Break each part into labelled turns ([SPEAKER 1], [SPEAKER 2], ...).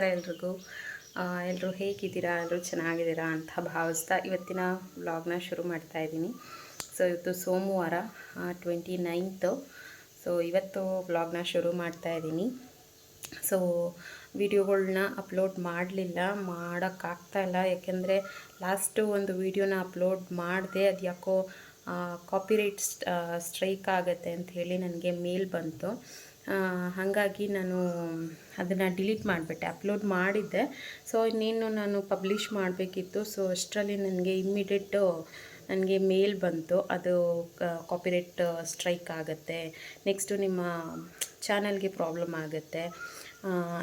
[SPEAKER 1] ನಮಸ್ಕಾರ ಎಲ್ರಿಗೂ. ಎಲ್ಲರೂ ಹೇಗಿದ್ದೀರಾ? ಎಲ್ಲರೂ ಚೆನ್ನಾಗಿದ್ದೀರಾ ಅಂತ ಭಾವಿಸ್ತಾ ಇವತ್ತಿನ ವ್ಲಾಗ್ನ ಶುರು ಮಾಡ್ತಾ ಇದ್ದೀನಿ. ಸೊ, ಇವತ್ತು ಸೋಮವಾರ ಟ್ವೆಂಟಿ ನೈನ್ತು ಸೊ, ಇವತ್ತು ವ್ಲಾಗ್ನ ಶುರು ಮಾಡ್ತಾ ಇದ್ದೀನಿ. ಸೊ ವಿಡಿಯೋಗಳನ್ನ ಅಪ್ಲೋಡ್ ಮಾಡಲಿಲ್ಲ, ಮಾಡೋಕ್ಕಾಗ್ತಾ ಇಲ್ಲ. ಯಾಕೆಂದರೆ, ಲಾಸ್ಟು ಒಂದು ವಿಡಿಯೋನ ಅಪ್ಲೋಡ್ ಮಾಡಿದೆ ಅದು ಯಾಕೋ ಕಾಪಿರೈಟ್ ಸ್ಟ್ರೈಕ್ ಆಗುತ್ತೆ ಅಂತ ಹೇಳಿ ನನಗೆ ಮೇಲ್ ಬಂತು. ಹಾಗಾಗಿ ನಾನು ಅದನ್ನು ಡಿಲೀಟ್ ಮಾಡಿಬಿಟ್ಟೆ ಅಪ್ಲೋಡ್ ಮಾಡಿದ್ದೆ. ಸೊ ಇನ್ನೇನು ನಾನು ಪಬ್ಲಿಷ್ ಮಾಡಬೇಕಿತ್ತು. ಸೊ ಅಷ್ಟರಲ್ಲಿ ನನಗೆ ಇಮ್ಮಿಡಿಯೇಟು ನನಗೆ ಮೇಲ್ ಬಂತು. ಅದು ಕಾಪಿರೈಟ್ ಸ್ಟ್ರೈಕ್ ಆಗುತ್ತೆ. ನೆಕ್ಸ್ಟು ನಿಮ್ಮ ಚಾನಲ್ಗೆ ಪ್ರಾಬ್ಲಮ್ ಆಗುತ್ತೆ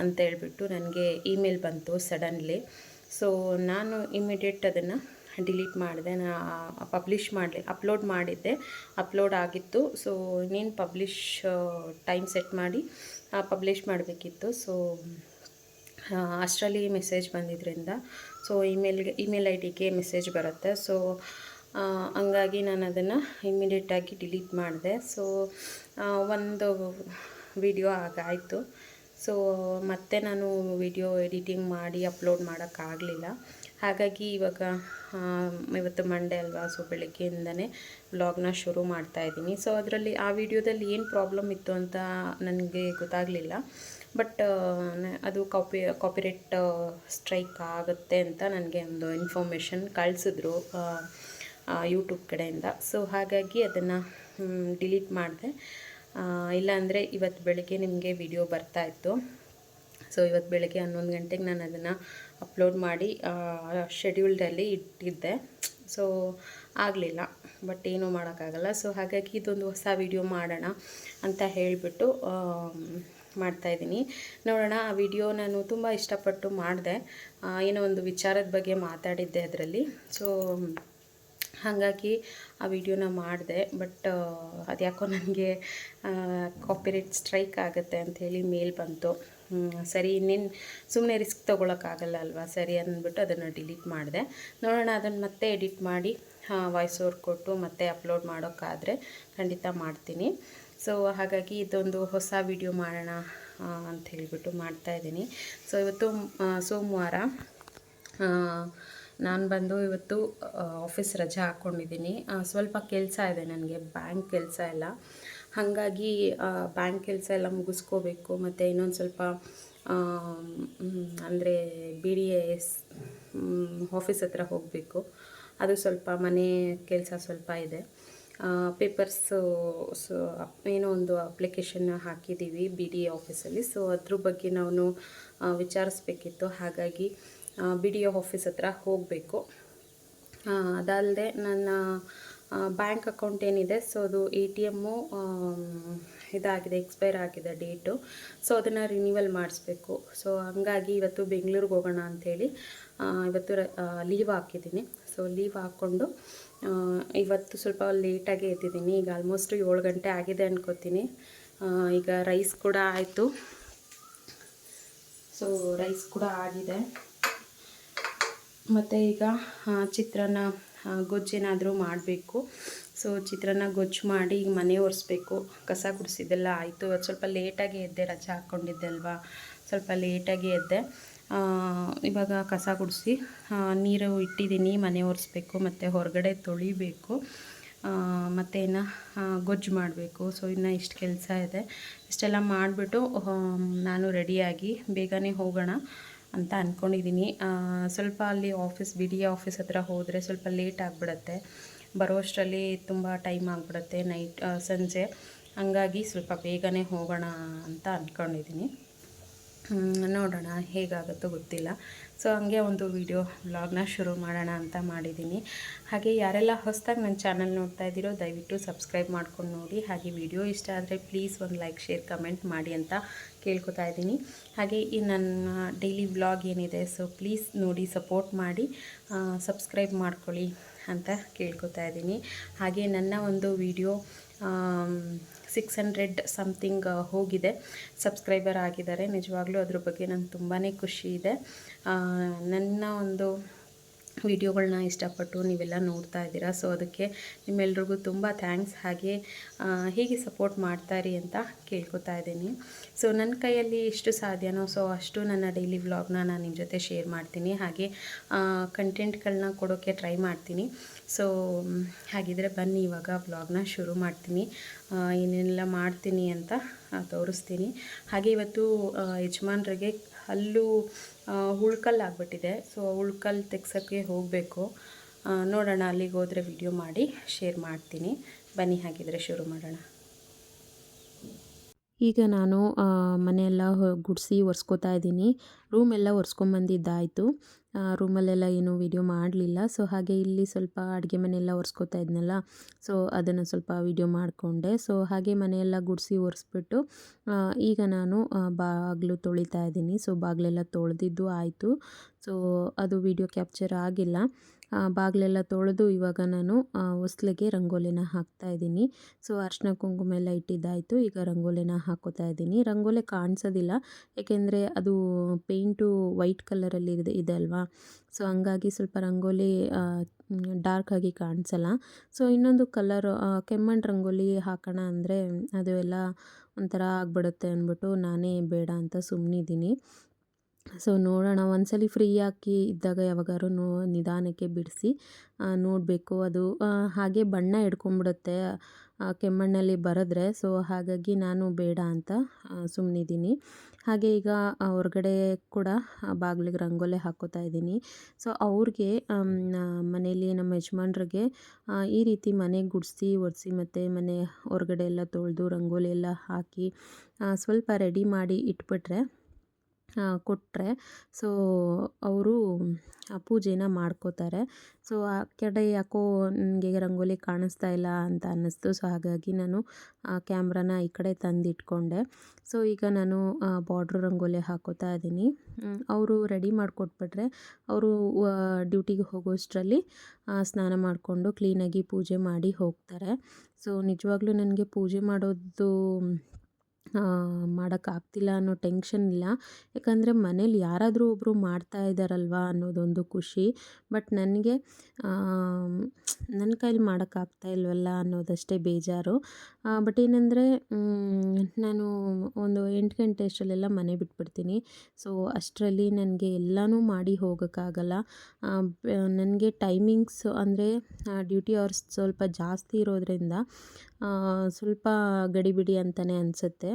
[SPEAKER 1] ಅಂತ ಹೇಳ್ಬಿಟ್ಟು ನನಗೆ ಇಮೇಲ್ ಬಂತು ಸಡನ್ಲಿ ಸೊ ನಾನು ಇಮ್ಮಿಡಿಯೇಟ್ ಅದನ್ನು ಡಿಲೀಟ್ ಮಾಡಿದೆ, ನಾ ಪಬ್ಲಿಷ್ ಮಾಡಲಿ ಅಪ್ಲೋಡ್ ಮಾಡಿದ್ದೆ. ಅಪ್ಲೋಡ್ ಆಗಿತ್ತು ಸೊ ಇನ್ನೇನು ಪಬ್ಲಿಷ್ ಟೈಮ್ ಸೆಟ್ ಮಾಡಿ ಪಬ್ಲಿಷ್ ಮಾಡಬೇಕಿತ್ತು. ಸೊ ಅಷ್ಟರಲ್ಲಿ ಮೆಸೇಜ್ ಬಂದಿದ್ದರಿಂದ ಸೊ ಇಮೇಲ್ಗೆ ಇಮೇಲ್ ಐ ಡಿಗೆ ಮೆಸೇಜ್ ಬರುತ್ತೆ. ಸೊ ಹಂಗಾಗಿ ನಾನು ಅದನ್ನು ಇಮ್ಮಿಡಿಯೇಟಾಗಿ ಡಿಲೀಟ್ ಮಾಡಿದೆ. ಸೊ ಒಂದು ವಿಡಿಯೋ ಆಗಾಯಿತು ಸೊ ಮತ್ತೆ ನಾನು ವಿಡಿಯೋ ಎಡಿಟಿಂಗ್ ಮಾಡಿ ಅಪ್ಲೋಡ್ ಮಾಡೋಕ್ಕಾಗಲಿಲ್ಲ ಹಾಗಾಗಿ ಇವಾಗ ಇವತ್ತು ಮಂಡೇ ಅಲ್ವಾ? ಸೊ ಬೆಳಗ್ಗೆಯಿಂದನೇ ವ್ಲಾಗ್ನ ಶುರು ಮಾಡ್ತಾ ಇದ್ದೀನಿ. ಸೊ ಅದರಲ್ಲಿ ಆ ವಿಡಿಯೋದಲ್ಲಿ ಏನು ಪ್ರಾಬ್ಲಮ್ ಇತ್ತು ಅಂತ ನನಗೆ ಗೊತ್ತಾಗಲಿಲ್ಲ. ಬಟ್ ಅದು ಕಾಪಿ ಕಾಪಿರೇಟ್ ಸ್ಟ್ರೈಕ್ ಆಗುತ್ತೆ ಅಂತ ನನಗೆ ಒಂದು ಇನ್ಫಾರ್ಮೇಷನ್ ಕಳಿಸಿದ್ರು ಯೂಟ್ಯೂಬ್ ಕಡೆಯಿಂದ. ಸೊ ಹಾಗಾಗಿ ಅದನ್ನು ಡಿಲೀಟ್ ಮಾಡಿದೆ. ಇಲ್ಲಾಂದರೆ ಇವತ್ತು ಬೆಳಗ್ಗೆ ನಿಮಗೆ ವಿಡಿಯೋ ಬರ್ತಾಯಿತ್ತು ಸೊ ಇವತ್ತು ಬೆಳಗ್ಗೆ ಹನ್ನೊಂದು ಗಂಟೆಗೆ ನಾನು ಅದನ್ನು ಅಪ್ಲೋಡ್ ಮಾಡಿ ಶೆಡ್ಯೂಲ್ಡಲ್ಲಿ ಇಟ್ಟಿದ್ದೆ. ಸೊ ಆಗಲಿಲ್ಲ ಬಟ್ ಏನೂ ಮಾಡೋಕ್ಕಾಗಲ್ಲ. ಸೊ ಹಾಗಾಗಿ ಇದೊಂದು ಹೊಸ ವಿಡಿಯೋ ಮಾಡೋಣ ಅಂತ ಹೇಳಿಬಿಟ್ಟು ಮಾಡ್ತಾಯಿದ್ದೀನಿ ನೋಡೋಣ, ಆ ವಿಡಿಯೋ ನಾನು ತುಂಬ ಇಷ್ಟಪಟ್ಟು ಮಾಡಿದೆ. ಏನೋ ಒಂದು ವಿಚಾರದ ಬಗ್ಗೆ ಮಾತಾಡಿದ್ದೆ ಅದರಲ್ಲಿ. ಸೊ ಹಾಗಾಗಿ ಆ ವಿಡಿಯೋನ ಮಾಡಿದೆ ಬಟ್ ಅದ್ಯಾಕೋ ನನಗೆ ಕಾಪಿರೇಟ್ ಸ್ಟ್ರೈಕ್ ಆಗುತ್ತೆ ಅಂಥೇಳಿ ಮೇಲ್ ಬಂತು. ಸರಿ, ಇನ್ನೇನು ಸುಮ್ಮನೆ ರಿಸ್ಕ್ ತೊಗೊಳಕ್ಕಾಗಲ್ಲ ಅಲ್ವಾ ಸರಿ ಅಂದ್ಬಿಟ್ಟು ಅದನ್ನು ಡಿಲೀಟ್ ಮಾಡಿದೆ. ನೋಡೋಣ, ಅದನ್ನು ಮತ್ತೆ ಎಡಿಟ್ ಮಾಡಿ ವಾಯ್ಸ್ ಓವರ್ ಕೊಟ್ಟು ಮತ್ತೆ ಅಪ್ಲೋಡ್ ಮಾಡೋಕ್ಕಾದರೆ ಖಂಡಿತ ಮಾಡ್ತೀನಿ. ಸೊ ಹಾಗಾಗಿ ಇದೊಂದು ಹೊಸ ವಿಡಿಯೋ ಮಾಡೋಣ ಅಂತ ಹೇಳಿಬಿಟ್ಟು ಮಾಡ್ತಾಯಿದ್ದೀನಿ ಸೊ ಇವತ್ತು ಸೋಮವಾರ ನಾನು ಬಂದು ಇವತ್ತು ಆಫೀಸ್ ರಜೆ ಹಾಕ್ಕೊಂಡಿದ್ದೀನಿ ಸ್ವಲ್ಪ ಕೆಲಸ ಇದೆ ನನಗೆ ಬ್ಯಾಂಕ್ ಕೆಲಸ ಎಲ್ಲ. ಹಾಗಾಗಿ ಬ್ಯಾಂಕ್ ಕೆಲಸ ಎಲ್ಲ ಮುಗಿಸ್ಕೋಬೇಕು, ಮತ್ತು ಇನ್ನೊಂದು ಸ್ವಲ್ಪ ಅಂದರೆ ಬಿ ಡಿ ಎಸ್ ಆಫೀಸ್ ಹತ್ರ ಹೋಗಬೇಕು. ಅದು ಸ್ವಲ್ಪ ಮನೆ ಕೆಲಸ ಸ್ವಲ್ಪ ಇದೆ. ಪೇಪರ್ಸು ಸೊ, ಏನೋ ಒಂದು ಅಪ್ಲಿಕೇಶನ್ ಹಾಕಿದ್ದೀವಿ ಬಿ ಡಿ ಎ ಆಫೀಸಲ್ಲಿ ಸೊ ಅದ್ರ ಬಗ್ಗೆ ನಾವು ವಿಚಾರಿಸ್ಬೇಕಿತ್ತು. ಹಾಗಾಗಿ ಬಿ ಡಿ ಎ ಆಫೀಸ್ ಹತ್ರ ಹೋಗಬೇಕು. ಅದಲ್ಲದೆ ನನ್ನ ಬ್ಯಾಂಕ್ ಅಕೌಂಟ್ ಏನಿದೆ, ಸೊ ಅದು ಎ ಟಿ ಎಮ್ಮು ಇದಾಗಿದೆ, ಎಕ್ಸ್ಪೈರ್ ಆಗಿದೆ ಡೇಟು. ಸೊ ಅದನ್ನು ರಿನ್ಯೂವಲ್ ಮಾಡಿಸ್ಬೇಕು. ಸೊ ಹಂಗಾಗಿ ಇವತ್ತು ಬೆಂಗಳೂರಿಗೆ ಹೋಗೋಣ ಅಂಥೇಳಿ ಇವತ್ತು ಲೀವ್ ಹಾಕಿದ್ದೀನಿ. ಸೊ ಲೀವ್ ಹಾಕ್ಕೊಂಡು ಇವತ್ತು ಸ್ವಲ್ಪ ಲೇಟಾಗಿ ಎದ್ದಿದ್ದೀನಿ. ಈಗ ಆಲ್ಮೋಸ್ಟ್ ಏಳು ಗಂಟೆ ಆಗಿದೆ ಅನ್ಕೋತೀನಿ. ಈಗ ರೈಸ್ ಕೂಡ ಆಯಿತು. ಸೊ ರೈಸ್ ಕೂಡ ಆಗಿದೆ. ಮತ್ತು ಈಗ ಚಿತ್ರಾನ್ನ ಗೊಜ್ಜೇನಾದರೂ ಮಾಡಬೇಕು. ಸೊ ಚಿತ್ರಾನ್ನ ಗೊಜ್ಜು ಮಾಡಿ ಈಗ ಮನೆ ಒರೆಸ್ಬೇಕು. ಕಸ ಗುಡಿಸಿದ್ದೆಲ್ಲ ಆಯಿತು. ಅದು ಸ್ವಲ್ಪ ಲೇಟಾಗಿ ಎದ್ದೆ, ರಜೆ ಹಾಕ್ಕೊಂಡಿದ್ದೆ ಅಲ್ವಾ? ಸ್ವಲ್ಪ ಲೇಟಾಗಿ ಎದ್ದೆ. ಇವಾಗ ಕಸ ಗುಡಿಸಿ ನೀರು ಇಟ್ಟಿದ್ದೀನಿ, ಮನೆ ಒರೆಸ್ಬೇಕು, ಮತ್ತು ಹೊರಗಡೆ ತೊಳಿಬೇಕು. ಮತ್ತು ಇನ್ನು ಗೊಜ್ಜು ಮಾಡಬೇಕು. ಸೊ ಇನ್ನು ಇಷ್ಟು ಕೆಲಸ ಇದೆ. ಇಷ್ಟೆಲ್ಲ ಮಾಡಿಬಿಟ್ಟು ನಾನು ರೆಡಿಯಾಗಿ ಬೇಗನೆ ಹೋಗೋಣ. ಅಂತ ಅಂದ್ಕೊಂಡಿದ್ದೀನಿ ಸ್ವಲ್ಪ ಅಲ್ಲಿ ಆಫೀಸ್ ಬಿ ಡಿ ಆಫೀಸ್ ಹತ್ರ ಹೋದರೆ ಸ್ವಲ್ಪ ಲೇಟ್ ಆಗಿಬಿಡತ್ತೆ. ಬರೋಷ್ಟರಲ್ಲಿ ತುಂಬ ಟೈಮ್ ಆಗಿಬಿಡುತ್ತೆ ನೈಟ್ ಸಂಜೆ. ಹಂಗಾಗಿ ಸ್ವಲ್ಪ ಬೇಗನೆ ಹೋಗೋಣ ಅಂತ ಅಂದ್ಕೊಂಡಿದ್ದೀನಿ ನೋಡೋಣ ಹೇಗಾಗುತ್ತೋ ಗೊತ್ತಿಲ್ಲ. ಸೊ ಹಂಗೆ ಒಂದು ವಿಡಿಯೋ ವ್ಲಾಗ್ನ ಶುರು ಮಾಡೋಣ ಅಂತ ಮಾಡಿದ್ದೀನಿ. ಹಾಗೆ ಯಾರೆಲ್ಲ ಹೊಸದಾಗಿ ನನ್ನ ಚಾನಲ್ ನೋಡ್ತಾ ಇದ್ದೀರೋ ದಯವಿಟ್ಟು ಸಬ್ಸ್ಕ್ರೈಬ್ ಮಾಡ್ಕೊಂಡು ನೋಡಿ. ಹಾಗೆ ವಿಡಿಯೋ ಇಷ್ಟ ಆದರೆ ಪ್ಲೀಸ್ ಒಂದು ಲೈಕ್, ಶೇರ್, ಕಮೆಂಟ್ ಮಾಡಿ ಅಂತ ಕೇಳ್ಕೊತಾ ಇದ್ದೀನಿ. ಹಾಗೆ ಈ ನನ್ನ ಡೈಲಿ ವ್ಲಾಗ್ ಏನಿದೆ ಸೊ ಪ್ಲೀಸ್ ನೋಡಿ, ಸಪೋರ್ಟ್ ಮಾಡಿ ಸಬ್ಸ್ಕ್ರೈಬ್ ಮಾಡ್ಕೊಳ್ಳಿ ಅಂತ ಕೇಳ್ಕೊತಾ ಇದ್ದೀನಿ. ಹಾಗೆ ನನ್ನ ಒಂದು ವಿಡಿಯೋ ಸಿಕ್ಸ್ ಹಂಡ್ರೆಡ್ ಸಮಥಿಂಗ್ ಹೋಗಿದೆ. ಸಬ್ಸ್ಕ್ರೈಬರ್ ಆಗಿದ್ದಾರೆ. ನಿಜವಾಗ್ಲೂ ಅದ್ರ ಬಗ್ಗೆ ನಂಗೆ ತುಂಬಾ ಖುಷಿ ಇದೆ. ನನ್ನ ಒಂದು ವಿಡಿಯೋಗಳನ್ನ ಇಷ್ಟಪಟ್ಟು ನೀವೆಲ್ಲ ನೋಡ್ತಾ ಇದ್ದೀರಾ. ಸೊ ಅದಕ್ಕೆ ನಿಮ್ಮೆಲ್ರಿಗೂ ತುಂಬ ಥ್ಯಾಂಕ್ಸ್ ಹಾಗೆ ಹೀಗೆ ಸಪೋರ್ಟ್ ಮಾಡ್ತಾಯಿರಿ ಅಂತ ಕೇಳ್ಕೊತಾ ಇದ್ದೀನಿ. ಸೊ ನನ್ನ ಕೈಯಲ್ಲಿ ಎಷ್ಟು ಸಾಧ್ಯನೋ ಸೊ ಅಷ್ಟು ನನ್ನ ಡೈಲಿ ವ್ಲಾಗ್ನ ನಾನು ನಿಮ್ಮ ಜೊತೆ ಶೇರ್ ಮಾಡ್ತೀನಿ. ಹಾಗೆ ಕಂಟೆಂಟ್ಗಳನ್ನ ಕೊಡೋಕ್ಕೆ ಟ್ರೈ ಮಾಡ್ತೀನಿ. ಸೊ ಹಾಗಿದ್ರೆ ಬನ್ನಿ, ಇವಾಗ ವ್ಲಾಗ್ನ ಶುರು ಮಾಡ್ತೀನಿ. ಏನೆಲ್ಲ ಮಾಡ್ತೀನಿ ಅಂತ ತೋರಿಸ್ತೀನಿ. ಹಾಗೆ ಇವತ್ತು ಯಜಮಾನ್ರಿಗೆ ಹಲ್ಲು ಹುಳ್ಕಲ್ ಆಗಿಬಿಟ್ಟಿದೆ. ಸೊ ಹುಳ್ಕಲ್ ತೆಗ್ಸೋಕ್ಕೆ ಹೋಗಬೇಕು. ನೋಡೋಣ, ಅಲ್ಲಿಗೆ ಹೋದರೆ ವಿಡಿಯೋ ಮಾಡಿ ಶೇರ್ ಮಾಡ್ತೀನಿ. ಬನ್ನಿ, ಹಾಗಿದ್ರೆ ಶುರು ಮಾಡೋಣ. ಈಗ ನಾನು ಮನೆಯೆಲ್ಲ ಗುಡಿಸಿ ಒರೆಸ್ಕೋತಾ ಇದ್ದೀನಿ. ರೂಮೆಲ್ಲ ಒರೆಸ್ಕೊಂಬಂದಿದ್ದಾಯಿತು. ರೂಮಲ್ಲೆಲ್ಲ ಏನೂ ವಿಡಿಯೋ ಮಾಡಲಿಲ್ಲ. ಸೊ, ಹಾಗೆ ಇಲ್ಲಿ ಸ್ವಲ್ಪ ಅಡುಗೆ ಮನೆಯೆಲ್ಲ ಒರೆಸ್ಕೋತಾ ಇದ್ನಲ್ಲ, ಸೊ ಅದನ್ನು ಸ್ವಲ್ಪ ವಿಡಿಯೋ ಮಾಡಿಕೊಂಡೆ. ಸೊ, ಹಾಗೆ ಮನೆಯೆಲ್ಲ ಗುಡಿಸಿ ಒರೆಸ್ಬಿಟ್ಟು ಈಗ ನಾನು ಬಾಗಿಲು ತೊಳಿತಾ ಇದ್ದೀನಿ. ಸೊ, ಬಾಗಿಲೆಲ್ಲ ತೊಳೆದಿದ್ದು ಆಯಿತು. ಸೊ, ಅದು ವಿಡಿಯೋ ಕ್ಯಾಪ್ಚರ್ ಆಗಿಲ್ಲ. ಬಾಗಿಲೆಲ್ಲ ತೊಳೆದು ಇವಾಗ ನಾನು ಹೊಸ್ಲಿಗೆ ರಂಗೋಲಿನ ಹಾಕ್ತಾ ಇದ್ದೀನಿ. ಸೊ ಅರ್ಶಿನ ಕುಂಕುಮ ಎಲ್ಲ ಇಟ್ಟಿದ್ದಾಯಿತು. ಈಗ ರಂಗೋಲಿನ ಹಾಕೋತಾ ಇದ್ದೀನಿ. ರಂಗೋಲಿ ಕಾಣಿಸೋದಿಲ್ಲ. ಏಕೆಂದರೆ ಅದು ಪೇಂಟು ವೈಟ್ ಕಲರಲ್ಲಿ ಇದೆ ಇದೆ ಅಲ್ವಾ? ಸೊ ಹಂಗಾಗಿ ಸ್ವಲ್ಪ ರಂಗೋಲಿ ಡಾರ್ಕ್ ಆಗಿ ಕಾಣಿಸಲ್ಲ. ಸೊ ಇನ್ನೊಂದು ಕಲರ್ ಕೆಮ್ಮಣ್ಣು ರಂಗೋಲಿ ಹಾಕೋಣ ಅಂದರೆ ಅದು ಎಲ್ಲ ಒಂಥರ ಆಗಿಬಿಡುತ್ತೆ ಅಂದ್ಬಿಟ್ಟು ನಾನೇ ಬೇಡ ಅಂತ ಸುಮ್ಮನಿದ್ದೀನಿ ಸೊ ನೋಡೋಣ, ಒಂದ್ಸಲಿ ಫ್ರೀ ಹಾಕಿ ಇದ್ದಾಗ ಯಾವಾಗಾದ್ರೂ ನೋ, ನಿಧಾನಕ್ಕೆ ಬಿಡಿಸಿ ನೋಡಬೇಕು. ಅದು ಹಾಗೆ ಬಣ್ಣ ಹಿಡ್ಕೊಂಬಿಡುತ್ತೆ ಕೆಮ್ಮಣ್ಣಲ್ಲಿ ಬರೆದ್ರೆ. ಸೊ ಹಾಗಾಗಿ ನಾನು ಬೇಡ ಅಂತ ಸುಮ್ಮನಿದ್ದೀನಿ ಹಾಗೆ ಈಗ ಹೊರಗಡೆ ಕೂಡ ಬಾಗಿಲಿಗೆ ರಂಗೋಲೆ ಹಾಕೋತಾ ಇದ್ದೀನಿ. ಸೊ ಅವ್ರಿಗೆ ಮನೆಯಲ್ಲಿ ನಮ್ಮ ಯಜಮಾನ್ರಿಗೆ ಈ ರೀತಿ ಮನೆ ಗುಡಿಸಿ ಒರೆಸಿ ಮತ್ತು ಮನೆ ಹೊರಗಡೆ ಎಲ್ಲ ತೊಳೆದು ರಂಗೋಲಿ ಎಲ್ಲ ಹಾಕಿ ಸ್ವಲ್ಪ ರೆಡಿ ಮಾಡಿ ಇಟ್ಬಿಟ್ರೆ ಕೊಟ್ಟರೆ ಸೊ ಅವರು, ಆ, ಪೂಜೆನ ಮಾಡ್ಕೋತಾರೆ. ಸೊ ಆ, ಕಡೆ ಯಾಕೋ ನನಗೆ ರಂಗೋಲಿ ಕಾಣಿಸ್ತಾ ಇಲ್ಲ ಅಂತ ಅನ್ನಿಸ್ತು. ಸೊ ಹಾಗಾಗಿ ನಾನು, ಆ, ಕ್ಯಾಮ್ರಾನ ಈ ಕಡೆ ತಂದಿಟ್ಕೊಂಡೆ. ಸೊ ಈಗ ನಾನು ಬಾರ್ಡ್ರ್ ರಂಗೋಲಿ ಹಾಕೋತಾ ಇದ್ದೀನಿ. ಅವರು ರೆಡಿ ಮಾಡಿಕೊಟ್ಬಿಟ್ರೆ, ಅವರು ಡ್ಯೂಟಿಗೆ ಹೋಗೋಷ್ಟರಲ್ಲಿ ಸ್ನಾನ ಮಾಡಿಕೊಂಡು ಕ್ಲೀನಾಗಿ ಪೂಜೆ ಮಾಡಿ ಹೋಗ್ತಾರೆ. ಸೊ ನಿಜವಾಗ್ಲೂ ನನಗೆ ಪೂಜೆ ಮಾಡೋದು ಮಾಡೋಕ್ಕಾಗ್ತಿಲ್ಲ ಅನ್ನೋ ಟೆನ್ಷನ್ ಇಲ್ಲ. ಯಾಕಂದರೆ ಮನೇಲಿ ಯಾರಾದರೂ ಒಬ್ಬರು ಮಾಡ್ತಾ ಇದ್ದಾರಲ್ವಾ ಅನ್ನೋದೊಂದು ಖುಷಿ. ಬಟ್ ನನಗೆ ನನ್ನ ಕೈಲಿ ಮಾಡೋಕ್ಕಾಗ್ತಾ ಇಲ್ವಲ್ಲ ಅನ್ನೋದಷ್ಟೇ ಬೇಜಾರು. ಬಟ್ ಏನಂದರೆ ನಾನು ಒಂದು ಎಂಟು ಗಂಟೆ ಅಷ್ಟರಲ್ಲೆಲ್ಲ ಮನೆ ಬಿಟ್ಬಿಡ್ತೀನಿ. ಸೊ, ಅಷ್ಟರಲ್ಲಿ ನನಗೆ ಎಲ್ಲನೂ ಮಾಡಿ ಹೋಗೋಕ್ಕಾಗಲ್ಲ. ನನಗೆ ಟೈಮಿಂಗ್ಸ್ ಅಂದರೆ ಡ್ಯೂಟಿ ಅವರ್ಸ್ ಸ್ವಲ್ಪ ಜಾಸ್ತಿ ಇರೋದ್ರಿಂದ ಸ್ವಲ್ಪ ಗಡಿಬಿಡಿ ಅಂತಲೇ ಅನಿಸುತ್ತೆ.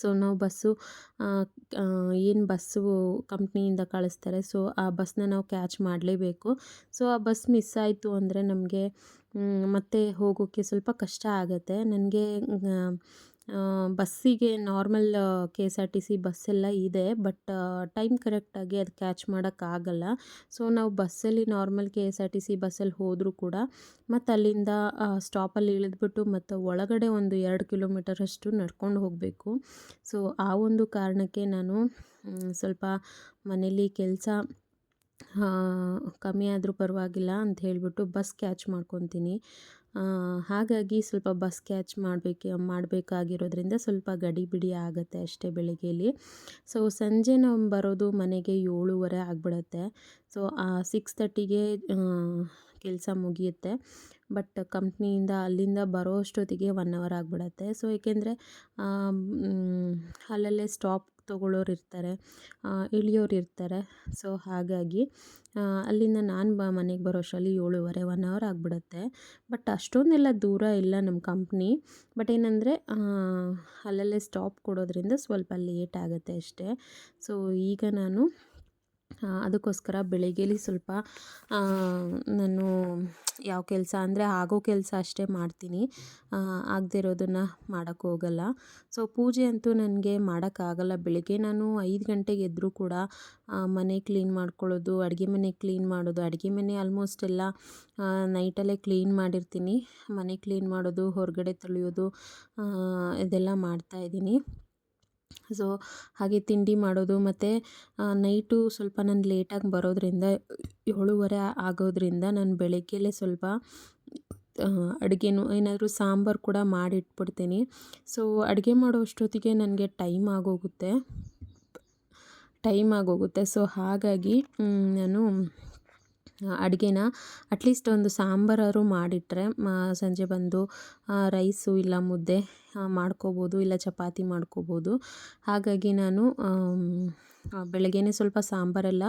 [SPEAKER 1] ಸೊ ನಾವು ಬಸ್ಸು ಏನು ಬಸ್ಸು ಕಂಪ್ನಿಯಿಂದ ಕಳಿಸ್ತಾರೆ, ಸೊ ಆ ಬಸ್ನ ನಾವು ಕ್ಯಾಚ್ ಮಾಡಲೇಬೇಕು. ಸೊ ಆ ಬಸ್ ಮಿಸ್ ಆಯಿತು ಅಂದರೆ ನಮಗೆ ಮತ್ತೆ ಹೋಗೋಕ್ಕೆ ಸ್ವಲ್ಪ ಕಷ್ಟ ಆಗುತ್ತೆ. ನನಗೆ ಬಸ್ಸಿಗೆ normal K S R T C ಬಸ್ಸೆಲ್ಲ ಇದೆ, ಬಟ್ ಟೈಮ್ ಕರೆಕ್ಟಾಗಿ ಅದು ಕ್ಯಾಚ್ ಮಾಡೋಕ್ಕಾಗಲ್ಲ ಸೊ, ನಾವು ಬಸ್ಸಲ್ಲಿ normal K S R T C ಬಸ್ಸಲ್ಲಿ ಹೋದರೂ ಕೂಡ ಮತ್ತು ಅಲ್ಲಿಂದ ಸ್ಟಾಪಲ್ಲಿ ಇಳಿದ್ಬಿಟ್ಟು ಮತ್ತು ಒಳಗಡೆ ಒಂದು ಎರಡು ಕಿಲೋಮೀಟರಷ್ಟು ನಡ್ಕೊಂಡು ಹೋಗಬೇಕು. ಸೊ, ಆ ಒಂದು ಕಾರಣಕ್ಕೆ ನಾನು ಸ್ವಲ್ಪ ಮನೇಲಿ ಕೆಲಸ ಕಮ್ಮಿ ಆದರೂ ಪರವಾಗಿಲ್ಲ ಅಂತ ಹೇಳಿಬಿಟ್ಟು ಬಸ್ ಕ್ಯಾಚ್ ಮಾಡ್ಕೊತೀನಿ. ಹಾಗಾಗಿ ಸ್ವಲ್ಪ ಬಸ್ ಕ್ಯಾಚ್ ಮಾಡಬೇಕು, ಮಾಡಬೇಕಾಗಿರೋದ್ರಿಂದ ಸ್ವಲ್ಪ ಗಡಿಬಿಡಿ ಆಗುತ್ತೆ ಅಷ್ಟೇ ಬೆಳಗ್ಗೆಲಿ ಸೊ ಸಂಜೆ ನಾವು ಬರೋದು ಮನೆಗೆ ಏಳುವರೆ ಆಗಿಬಿಡತ್ತೆ. ಸೊ ಸಿಕ್ಸ್ ತರ್ಟಿಗೆ ಕೆಲಸ ಮುಗಿಯುತ್ತೆ. ಬಟ್ ಕಂಪ್ನಿಯಿಂದ ಅಲ್ಲಿಂದ ಬರೋ ಅಷ್ಟೊತ್ತಿಗೆ ಒನ್ ಅವರ್ ಆಗಿಬಿಡತ್ತೆ. ಸೊ ಏಕೆಂದರೆ ಅಲ್ಲಲ್ಲೇ ಸ್ಟಾಪ್ ತೊಗೊಳ್ಳೋರು ಇರ್ತಾರೆ ಇಳಿಯೋರು ಇರ್ತಾರೆ. ಸೊ, ಹಾಗಾಗಿ ಅಲ್ಲಿಂದ ನಾನು ಬ, ಮನೆಗೆ ಬರೋ ಅಷ್ಟರಲ್ಲಿ ಏಳುವರೆ ಒನ್ ಅವರ್ ಆಗಿಬಿಡುತ್ತೆ. ಬಟ್ ಅಷ್ಟೊಂದೆಲ್ಲ ದೂರ ಇಲ್ಲ ನಮ್ಮ ಕಂಪ್ನಿ ಬಟ್ ಏನಂದರೆ ಅಲ್ಲಲ್ಲೇ ಸ್ಟಾಪ್ ಕೊಡೋದ್ರಿಂದ ಸ್ವಲ್ಪ ಲೇಟ್ ಆಗುತ್ತೆ ಅಷ್ಟೇ. ಸೊ ಈಗ ನಾನು ಅದಕ್ಕೋಸ್ಕರ ಬೆಳಗ್ಗೆಲಿ ಸ್ವಲ್ಪ ನಾನು ಯಾವ ಕೆಲಸ ಅಂದರೆ ಆಗೋ ಕೆಲಸ ಅಷ್ಟೇ ಮಾಡ್ತೀನಿ. ಆಗದೇ ಇರೋದನ್ನು ಮಾಡೋಕ್ಕೆ ಹೋಗಲ್ಲ. ಸೊ ಪೂಜೆ ಅಂತೂ ನನಗೆ ಮಾಡೋಕ್ಕಾಗಲ್ಲ ಬೆಳಗ್ಗೆ ನಾನು ಐದು ಗಂಟೆಗೆ ಎದ್ದರೂ ಕೂಡ ಮನೆ ಕ್ಲೀನ್ ಮಾಡ್ಕೊಳ್ಳೋದು, ಅಡುಗೆ ಮನೆ ಕ್ಲೀನ್ ಮಾಡೋದು, ಅಡುಗೆ ಮನೆ ಆಲ್ಮೋಸ್ಟ್ ಎಲ್ಲ ನೈಟಲ್ಲೇ ಕ್ಲೀನ್ ಮಾಡಿರ್ತೀನಿ. ಮನೆ ಕ್ಲೀನ್ ಮಾಡೋದು, ಹೊರಗಡೆ ತೊಳೆಯೋದು ಇದೆಲ್ಲ ಮಾಡ್ತಾಯಿದ್ದೀನಿ ಸೊ ಹಾಗೆ ತಿಂಡಿ ಮಾಡೋದು ಮತ್ತು ನೈಟು ಸ್ವಲ್ಪ ನಾನು ಲೇಟಾಗಿ ಬರೋದ್ರಿಂದ, ಏಳುವರೆ ಆಗೋದ್ರಿಂದ ನಾನು ಬೆಳಗ್ಗೆಲೇ ಸ್ವಲ್ಪ ಅಡುಗೆನೂ, ಏನಾದರೂ ಸಾಂಬಾರು ಕೂಡ ಮಾಡಿಟ್ಬಿಡ್ತೀನಿ. ಸೊ ಅಡುಗೆ ಮಾಡೋ ಅಷ್ಟೊತ್ತಿಗೆ ನನಗೆ ಟೈಮ್ ಆಗೋಗುತ್ತೆ. ಟೈಮ್ ಆಗೋಗುತ್ತೆ. ಸೊ ಹಾಗಾಗಿ ನಾನು ಅಡುಗೆನ ಅಟ್ಲೀಸ್ಟ್ ಒಂದು ಸಾಂಬಾರಾದ್ರು ಮಾಡಿಟ್ರೆ ಸಂಜೆ ಬಂದು ರೈಸು ಇಲ್ಲ ಮುದ್ದೆ ಮಾಡ್ಕೋಬೋದು, ಇಲ್ಲ ಚಪಾತಿ ಮಾಡ್ಕೋಬೋದು. ಹಾಗಾಗಿ ನಾನು ಬೆಳಗ್ಗೆನೇ ಸ್ವಲ್ಪ ಸಾಂಬಾರೆಲ್ಲ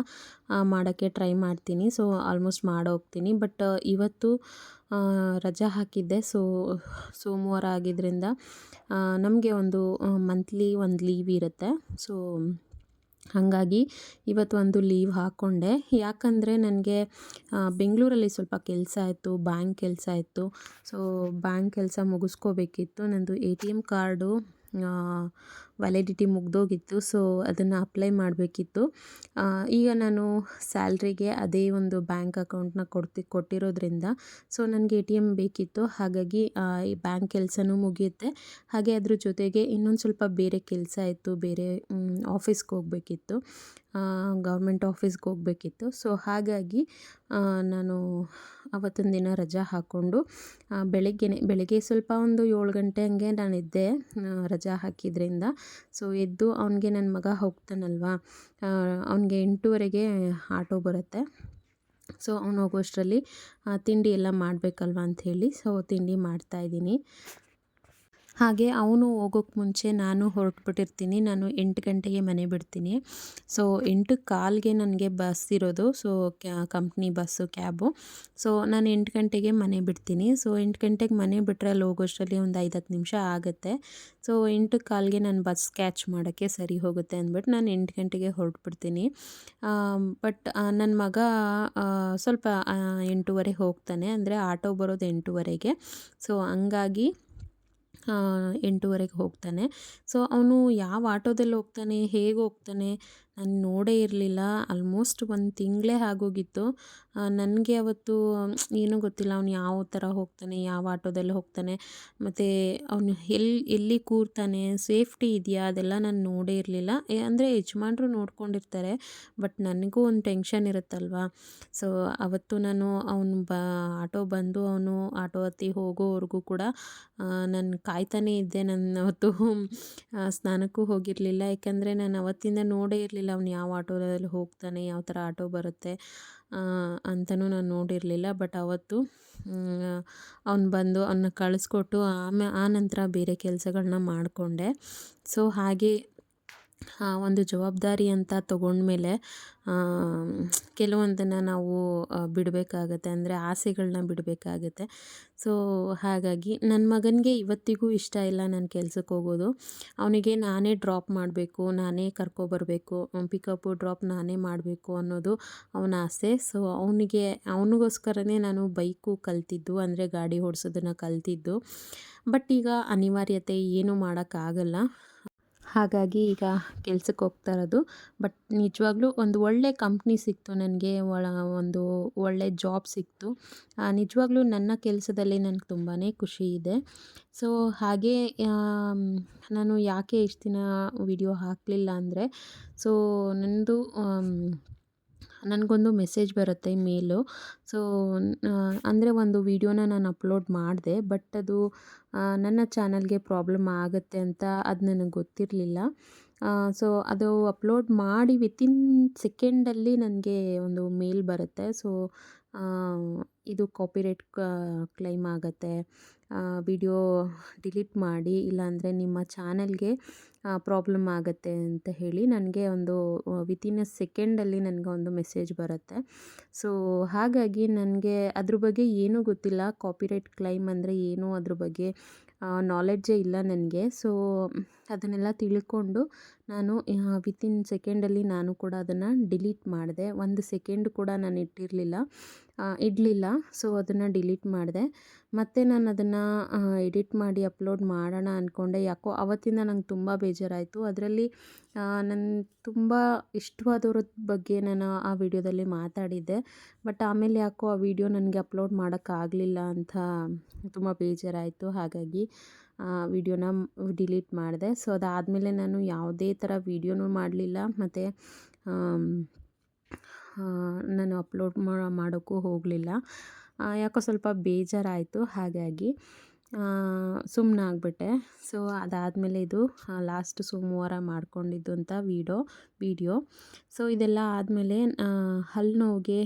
[SPEAKER 1] ಮಾಡೋಕ್ಕೆ ಟ್ರೈ ಮಾಡ್ತೀನಿ. So almost ಮಾಡೋಗ್ತೀನಿ. ಬಟ್ ಇವತ್ತು ರಜಾ ಹಾಕಿದ್ದೆ. ಸೊ ಸೋಮವಾರ ಆಗಿದ್ದರಿಂದ ನಮಗೆ ಒಂದು ಮಂತ್ಲಿ ಒಂದು ಲೀವ್ ಇರುತ್ತೆ. ಸೊ ಹಾಗಾಗಿ ಇವತ್ತು ಒಂದು ಲೀವ್ ಹಾಕ್ಕೊಂಡೆ. ಯಾಕಂದರೆ ನನಗೆ ಬೆಂಗಳೂರಲ್ಲಿ ಸ್ವಲ್ಪ ಕೆಲಸ ಇತ್ತು, ಬ್ಯಾಂಕ್ ಕೆಲಸ ಇತ್ತು. ಸೊ, ಬ್ಯಾಂಕ್ ಕೆಲಸ ಮುಗಿಸ್ಕೋಬೇಕಿತ್ತು. ನನ್ನದು A T M card validity ಮುಗ್ದೋಗಿತ್ತು. So ಅದನ್ನು ಅಪ್ಲೈ ಮಾಡಬೇಕಿತ್ತು. ಈಗ ನಾನು ಸ್ಯಾಲ್ರಿಗೆ ಅದೇ ಒಂದು ಬ್ಯಾಂಕ್ ಅಕೌಂಟ್ನ ಕೊಡ್ತಿ, ಕೊಟ್ಟಿರೋದ್ರಿಂದ ಸೊ ನನಗೆ ಎ ಟಿ ಎಂ ಬೇಕಿತ್ತು. ಹಾಗಾಗಿ ಈ ಬ್ಯಾಂಕ್ ಕೆಲಸನೂ ಮುಗಿಯುತ್ತೆ. ಹಾಗೆ ಅದ್ರ ಜೊತೆಗೆ ಇನ್ನೊಂದು ಸ್ವಲ್ಪ ಬೇರೆ ಕೆಲಸ ಇತ್ತು ಬೇರೆ ಆಫೀಸ್ಗೆ ಹೋಗಬೇಕಿತ್ತು. ಗೌರ್ಮೆಂಟ್ ಆಫೀಸ್ಗೆ ಹೋಗಬೇಕಿತ್ತು. ಸೊ ಹಾಗಾಗಿ ನಾನು ಅವತ್ತಿನ ದಿನ ರಜಾ ಹಾಕ್ಕೊಂಡು ಬೆಳಗ್ಗೆನೆ, ಬೆಳಗ್ಗೆ ಸ್ವಲ್ಪ ಒಂದು ಏಳು ಗಂಟೆ ಹಂಗೆ ನಾನು ಎದ್ದೆ ರಜಾ ಹಾಕಿದ್ರಿಂದ. ಸೊ ಎದ್ದು ಅವನಿಗೆ ನನ್ನ ಮಗ ಹೋಗ್ತಾನಲ್ವಾ ಅವನಿಗೆ ಎಂಟೂವರೆಗೆ ಆಟೋ ಬರುತ್ತೆ. ಸೊ ಅವನು ಹೋಗೋಷ್ಟರಲ್ಲಿ ತಿಂಡಿ ಎಲ್ಲ ಮಾಡಬೇಕಲ್ವ ಅಂಥೇಳಿ ಸೊ ತಿಂಡಿ ಮಾಡ್ತಾಯಿದ್ದೀನಿ ಹಾಗೆ ಅವನು ಹೋಗೋಕ್ಕೆ ಮುಂಚೆ ನಾನು ಹೊರಟ್ಬಿಟ್ಟಿರ್ತೀನಿ. ನಾನು ಎಂಟು ಗಂಟೆಗೆ ಮನೆ ಬಿಡ್ತೀನಿ. ಸೊ ಎಂಟು ಕಾಲ್ಗೆ ನನಗೆ ಬಸ್ ಇರೋದು. So company bus cab so ನಾನು ಎಂಟು ಗಂಟೆಗೆ ಮನೆ ಬಿಡ್ತೀನಿ. ಸೊ ಎಂಟು ಗಂಟೆಗೆ ಮನೆ ಬಿಟ್ಟರೆ ಅಲ್ಲಿ ಹೋಗೋಷ್ಟರಲ್ಲಿ ಒಂದು ಐದು ಹತ್ತು ನಿಮಿಷ ಆಗುತ್ತೆ. ಸೊ ಎಂಟು ಕಾಲ್ಗೆ ನಾನು ಬಸ್ ಕ್ಯಾಚ್ ಮಾಡೋಕ್ಕೆ ಸರಿ ಹೋಗುತ್ತೆ ಅಂದ್ಬಿಟ್ಟು ನಾನು ಎಂಟು ಗಂಟೆಗೆ ಹೊರಟ್ಬಿಡ್ತೀನಿ. ಬಟ್ ನನ್ನ ಮಗ ಸ್ವಲ್ಪ ಎಂಟೂವರೆ ಹೋಗ್ತಾನೆ. ಅಂದರೆ ಆಟೋ ಬರೋದು ಎಂಟೂವರೆಗೆ. ಸೊ ಹಂಗಾಗಿ ಎಂಟೂವರೆಗೆ ಹೋಗ್ತಾನೆ. ಸೊ ಅವನು ಯಾವ ಆಟೋದಲ್ಲಿ ಹೋಗ್ತಾನೆ ಹೇಗೆ ಹೋಗ್ತಾನೆ ನಾನು ನೋಡೇ ಇರಲಿಲ್ಲ. ಆಲ್ಮೋಸ್ಟ್ ಒಂದು ತಿಂಗಳೇ ಆಗೋಗಿತ್ತು. ನನಗೆ ಅವತ್ತು ಏನೂ ಗೊತ್ತಿಲ್ಲ. ಅವನು ಯಾವ ಥರ ಹೋಗ್ತಾನೆ, ಯಾವ ಆಟೋದಲ್ಲಿ ಹೋಗ್ತಾನೆ. ಮತ್ತು ಅವನು ಎಲ್ಲಿ ಎಲ್ಲಿ ಕೂರ್ತಾನೆ, ಸೇಫ್ಟಿ ಇದೆಯಾ? ಅದೆಲ್ಲ ನಾನು ನೋಡೇ ಇರಲಿಲ್ಲ. ಅಂದರೆ ಯಜಮಾನ್ರು ನೋಡ್ಕೊಂಡಿರ್ತಾರೆ, ಬಟ್ ನನಗೂ ಒಂದು ಟೆನ್ಷನ್ ಇರುತ್ತಲ್ವಾ? ಸೊ, ಅವತ್ತು ನಾನು ಅವನು ಬ, ಆಟೋ ಬಂದು ಅವನು ಆಟೋ ಹತ್ತಿ ಹೋಗೋವರೆಗೂ ಕೂಡ ನಾನು ಕಾಯ್ತಾನೇ ಇದ್ದೆ. ನಾನು ಅವತ್ತು ಸ್ನಾನಕ್ಕೂ ಹೋಗಿರಲಿಲ್ಲ. ಯಾಕಂದರೆ ನಾನು ಅವತ್ತಿಂದ ನೋಡೇ ಇರಲಿಲ್ಲ. ಅವ್ನು ಯಾವ ಆಟೋದಲ್ಲಿ ಹೋಗ್ತಾನೆ, ಯಾವ ಥರ ಆಟೋ ಬರುತ್ತೆ ಅಂತಲೂ ನಾನು ನೋಡಿರಲಿಲ್ಲ. ಬಟ್ ಅವತ್ತು ಅವ್ನು ಬಂದು ಅವನ್ನ ಕಳಿಸ್ಕೊಟ್ಟು ಆಮೇ, ಆ ನಂತರ ಬೇರೆ ಕೆಲಸಗಳನ್ನ ಮಾಡಿಕೊಂಡೆ. ಸೊ ಹಾಗೆ ಒಂದು ಜವಾಬ್ದಾರಿ ಅಂತ ತಗೊಂಡ್ಮೇಲೆ ಕೆಲವೊಂದನ್ನು ನಾವು ಬಿಡಬೇಕಾಗತ್ತೆ. ಅಂದರೆ ಆಸೆಗಳನ್ನ ಬಿಡಬೇಕಾಗತ್ತೆ. ಸೊ ಹಾಗಾಗಿ ನನ್ನ ಮಗನಿಗೆ ಇವತ್ತಿಗೂ ಇಷ್ಟ ಇಲ್ಲ ನಾನು ಕೆಲ್ಸಕ್ಕೆ ಹೋಗೋದು. ಅವನಿಗೆ ನಾನೇ ಡ್ರಾಪ್ ಮಾಡಬೇಕು, ನಾನೇ ಕರ್ಕೊಬರಬೇಕು ಪಿಕಪ್ಪು ಡ್ರಾಪ್ ನಾನೇ ಮಾಡಬೇಕು ಅನ್ನೋದು ಅವನ ಆಸೆ. ಸೊ ಅವನಿಗೆ, ಅವನಿಗೋಸ್ಕರನೇ ನಾನು ಬೈಕು ಕಲ್ತಿದ್ದು, ಅಂದರೆ ಗಾಡಿ ಓಡಿಸೋದನ್ನು ಕಲ್ತಿದ್ದು. ಬಟ್ ಈಗ ಅನಿವಾರ್ಯತೆ ಏನೂ ಮಾಡೋಕ್ಕಾಗಲ್ಲ. ಹಾಗಾಗಿ ಈಗ ಕೆಲ್ಸಕ್ಕೆ ಹೋಗ್ತಾ ಇರೋದು. ಬಟ್ ನಿಜವಾಗ್ಲೂ ಒಂದು ಒಳ್ಳೆ ಕಂಪ್ನಿ ಸಿಕ್ತು ನನಗೆ, ಒಳ, ಒಂದು ಒಳ್ಳೆ ಜಾಬ್ ಸಿಕ್ತು. ನಿಜವಾಗ್ಲೂ ನನ್ನ ಕೆಲಸದಲ್ಲಿ ನನಗೆ ತುಂಬಾ ಖುಷಿ ಇದೆ. ಸೊ ಹಾಗೆ ನಾನು ಯಾಕೆ ಇಷ್ಟು ದಿನ ವಿಡಿಯೋ ಹಾಕಲಿಲ್ಲ ಅಂದರೆ ಸೊ ನನ್ನದು ನನಗೊಂದು ಮೆಸೇಜ್ ಬರುತ್ತೆ ಮೇಲು ಸೊ ಅಂದರೆ ಒಂದು ವೀಡಿಯೋನ ನಾನು ಅಪ್ಲೋಡ್ ಮಾಡಿದೆ, ಬಟ್ ಅದು ನನ್ನ ಚಾನಲ್ಗೆ ಪ್ರಾಬ್ಲಮ್ ಆಗುತ್ತೆ ಅಂತ ಅದು ನನಗೆ ಗೊತ್ತಿರಲಿಲ್ಲ. ಸೊ, ಅದು ಅಪ್ಲೋಡ್ ಮಾಡಿ ವಿತಿನ್ ಸೆಕೆಂಡಲ್ಲಿ ನನಗೆ ಒಂದು ಮೇಲ್ ಬರುತ್ತೆ. ಸೊ ಇದು ಕಾಪಿರೈಟ್ ಕ್ಲೈಮ್ ಆಗುತ್ತೆ. ವಿಡಿಯೋ ಡಿಲೀಟ್ ಮಾಡಿ ಇಲ್ಲಾಂದರೆ ನಿಮ್ಮ ಚಾನಲ್ಗೆ ಪ್ರಾಬ್ಲಮ್ ಆಗುತ್ತೆ ಅಂತ ಹೇಳಿ ನನಗೆ ಒಂದು ವಿತಿನ್ ಎ ಸೆಕೆಂಡಲ್ಲಿ ನನಗೆ ಒಂದು ಮೆಸೇಜ್ ಬರುತ್ತೆ. ಸೊ ಹಾಗಾಗಿ ನನಗೆ ಅದ್ರ ಬಗ್ಗೆ ಏನೂ ಗೊತ್ತಿಲ್ಲ. ಕಾಪಿರೈಟ್ ಕ್ಲೈಮ್ ಅಂದರೆ ಏನು ಅದ್ರ ಬಗ್ಗೆ ನಾಲೆಡ್ಜೇ ಇಲ್ಲ ನನಗೆ. ಸೊ ಅದನ್ನೆಲ್ಲ ತಿಳ್ಕೊಂಡು ನಾನು ವಿತಿನ್ ಸೆಕೆಂಡಲ್ಲಿ ನಾನು ಕೂಡ ಅದನ್ನು ಡಿಲೀಟ್ ಮಾಡಿದೆ. ಒಂದು ಸೆಕೆಂಡ್ ಕೂಡ ನಾನು ಇಟ್ಟಿರಲಿಲ್ಲ ಇಡಲಿಲ್ಲ ಸೊ ಅದನ್ನು ಡಿಲೀಟ್ ಮಾಡಿದೆ. ಮತ್ತು ನಾನು ಅದನ್ನು ಎಡಿಟ್ ಮಾಡಿ ಅಪ್ಲೋಡ್ ಮಾಡೋಣ ಅಂದ್ಕೊಂಡೆ ಯಾಕೋ ಆವತ್ತಿಂದ ನಂಗೆ ತುಂಬ ಬೇಜಾರಾಯಿತು. ಅದರಲ್ಲಿ ನನ್ನ ತುಂಬ ಇಷ್ಟವಾದವ್ರ ಬಗ್ಗೆ ನಾನು ಆ ವಿಡಿಯೋದಲ್ಲಿ ಮಾತಾಡಿದ್ದೆ. ಬಟ್ ಆಮೇಲೆ ಯಾಕೋ ಆ ವಿಡಿಯೋ ನನಗೆ ಅಪ್ಲೋಡ್ ಮಾಡೋಕ್ಕಾಗಲಿಲ್ಲ ಅಂತ ತುಂಬ ಬೇಜಾರಾಯಿತು. ಹಾಗಾಗಿ ವಿಡಿಯೋನ ಡಿಲೀಟ್ ಮಾಡಿದೆ. ಸೊ, ಅದಾದಮೇಲೆ ನಾನು ಯಾವುದೇ ಥರ ವೀಡಿಯೋನೂ ಮಾಡಲಿಲ್ಲ. ಮತ್ತು ನಾನು ಅಪ್ಲೋಡ್ ಮಾಡೋಕ್ಕೂ ಹೋಗಲಿಲ್ಲ. ಯಾಕೋ ಸ್ವಲ್ಪ ಬೇಜಾರಾಯಿತು. ಹಾಗಾಗಿ ಸುಮ್ಮನೆ ಆಗಿಬಿಟ್ಟೆ. ಸೊ, ಅದಾದಮೇಲೆ ಇದು ಲಾಸ್ಟ್ ಸೋಮವಾರ ಮಾಡ್ಕೊಂಡಿದ್ದಂಥ ವೀಡೋ, ವೀಡಿಯೋ. ಸೊ, ಇದೆಲ್ಲ ಆದಮೇಲೆ ಹಲ್ಲು ನೋವಿಗೆ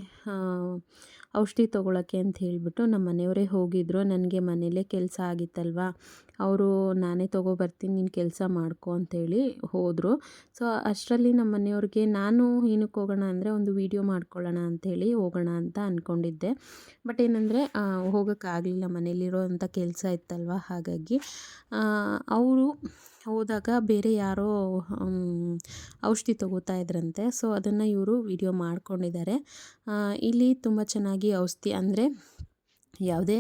[SPEAKER 1] ಔಷಧಿ ತೊಗೊಳಕ್ಕೆ ಅಂತ ಹೇಳಿಬಿಟ್ಟು ನಮ್ಮ ಮನೆಯವರೇ ಹೋಗಿದ್ದರು ನನಗೆ ಮನೇಲೇ ಕೆಲಸ ಆಗಿತ್ತಲ್ವ? ಅವರು, ನಾನೇ ತೊಗೊಬರ್ತೀನಿ ನೀನು ಕೆಲಸ ಮಾಡ್ಕೊ ಅಂಥೇಳಿ ಹೋದರು. ಸೊ, ಅಷ್ಟರಲ್ಲಿ ನಮ್ಮ ಮನೆಯವ್ರಿಗೆ, ನಾನು ಏನಕ್ಕೆ ಹೋಗೋಣ ಅಂದರೆ ಒಂದು ವೀಡಿಯೋ ಮಾಡ್ಕೊಳ್ಳೋಣ ಅಂಥೇಳಿ ಹೋಗೋಣ ಅಂತ ಅಂದ್ಕೊಂಡಿದ್ದೆ ಬಟ್ ಏನಂದರೆ ಹೋಗೋಕ್ಕಾಗಲಿಲ್ಲ ಮನೇಲಿರೋ ಅಂಥ ಕೆಲಸ ಇತ್ತಲ್ವ? ಹಾಗಾಗಿ ಅವರು ಹೋದಾಗ ಬೇರೆ ಯಾರೋ ಔಷಧಿ ತಗೋತಾ ಇದ್ರಂತೆ. ಸೊ, ಅದನ್ನು ಇವರು ವಿಡಿಯೋ ಮಾಡ್ಕೊಂಡಿದ್ದಾರೆ. ಇಲ್ಲಿ ತುಂಬ ಚೆನ್ನಾಗಿ ಔಷಧಿ ಅಂದರೆ ಯಾವುದೇ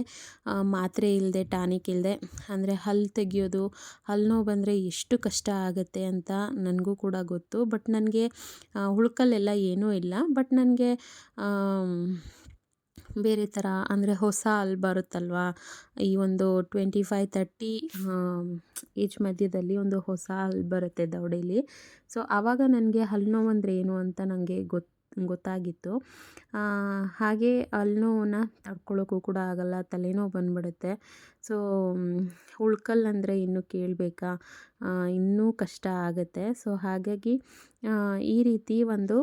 [SPEAKER 1] ಮಾತ್ರೆ ಇಲ್ಲದೆ ಟಾನಿಕ್ ಇಲ್ಲದೆ ಅಂದರೆ ಹಲ್ಲು ತೆಗಿಯೋದು ಹಲ್ಲು ನೋವು ಬಂದರೆ ಎಷ್ಟು ಕಷ್ಟ ಆಗುತ್ತೆ ಅಂತ ನನಗೂ ಕೂಡ ಗೊತ್ತು. ಬಟ್ ನನಗೆ ಹುಳ್ಕಲ್ಲೆಲ್ಲ ಏನೂ ಇಲ್ಲ. ಬಟ್ ನನಗೆ ಬೇರೆ ಥರ ಅಂದರೆ ಹೊಸ ಅಲ್ಲಿ ಬರುತ್ತಲ್ವ? ಈ ಒಂದು ಟ್ವೆಂಟಿ ಫೈವ್ ತರ್ಟಿ ಏಜ್ ಮಧ್ಯದಲ್ಲಿ ಒಂದು ಹೊಸ ಹಲ್ಲು ಬರುತ್ತೆ ದೌಡೇಲಿ. ಸೊ ಆವಾಗ ನನಗೆ ಹಲ್ಲು ನೋವು ಅಂದರೆ ಏನು ಅಂತ ನನಗೆ ಗೊತ್ತು ಗೊತ್ತಾಗಿತ್ತು. ಹಾಗೆ ಹಲ್ಲು ನೋವನ್ನ ತಡ್ಕೊಳ್ಳೋಕ್ಕೂ ಕೂಡ ಆಗಲ್ಲ, ತಲೆನೋವು ಬಂದ್ಬಿಡುತ್ತೆ. ಸೊ ಉಳ್ಕಲ್ ಅಂದರೆ ಇನ್ನೂ ಕೇಳಬೇಕಾ? ಇನ್ನೂ ಕಷ್ಟ ಆಗುತ್ತೆ. ಸೊ ಹಾಗಾಗಿ ಈ ರೀತಿ ಒಂದು,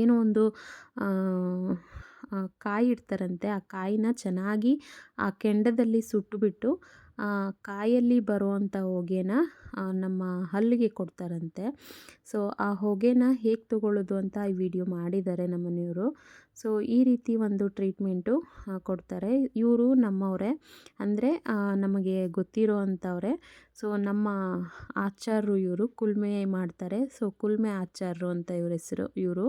[SPEAKER 1] ಏನೋ ಒಂದು ಕಾಯಿ ಇಡ್ತಾರಂತೆ, ಆ ಕಾಯಿನ ಚೆನ್ನಾಗಿ ಆ ಕೆಂಡದಲ್ಲಿ ಸುಟ್ಟುಬಿಟ್ಟು ಕಾಯಲ್ಲಿ ಬರುವಂಥ ಹೊಗೆನ ನಮ್ಮ ಹಲ್ಲಿಗೆ ಕೊಡ್ತಾರಂತೆ. ಸೊ ಆ ಹೊಗೆನ ಹೇಗೆ ತಗೊಳ್ಳೋದು ಅಂತ ಈ ವಿಡಿಯೋ ಮಾಡಿದ್ದಾರೆ ನಮ್ಮ ಮನೆಯವರು. ಸೊ, ಈ ರೀತಿ ಒಂದು ಟ್ರೀಟ್ಮೆಂಟು ಕೊಡ್ತಾರೆ. ಇವರು ನಮ್ಮವರೇ. ಅಂದರೆ ನಮಗೆ ಗೊತ್ತಿರೋ ಅಂಥವ್ರೆ ಸೊ, ನಮ್ಮ ಆಚಾರರು ಇವರು ಕುಲ್ಮೆ ಮಾಡ್ತಾರೆ. ಸೊ, ಕುಲ್ಮೆ ಆಚಾರರು ಅಂತ ಇವ್ರ ಹೆಸರು ಇವರು